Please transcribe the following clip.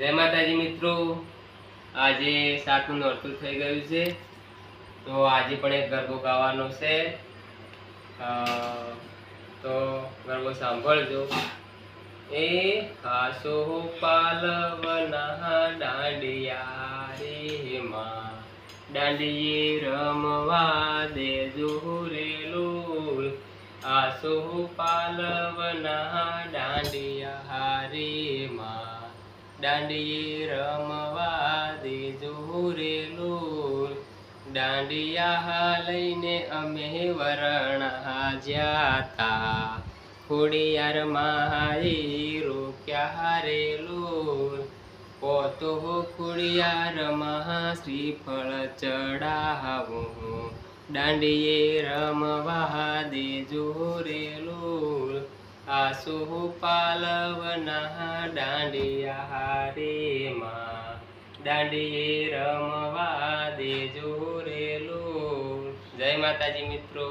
જય માતાજી મિત્રો. આજે સાતનું નોરતું થઈ ગયું છે. તો આજે પણ એક ગરબો ગાવાનો છે. તો ગરબો સાંભળજો. એ હાસો પાલવના દાંડિયા રે માં. દાંડીએ રમવા દેજો રે લોલ. આસો પાલવના દાંડિયા રે માં. દાંડીએ રમવા દેજો રે લોલ દાંડિયા લઈને અમે વરણા જ્યાતા ખોડિયાર માઈ રોક્યા રે પોતો ખોડિયાર મહા શ્રીફળ ચડાવું. દાંડીએ રમવા દેજો રે આસો પાલવના દાંડિયા હારે માં દાંડીએ રમવા દેજો રેલો જય માતાજી મિત્રો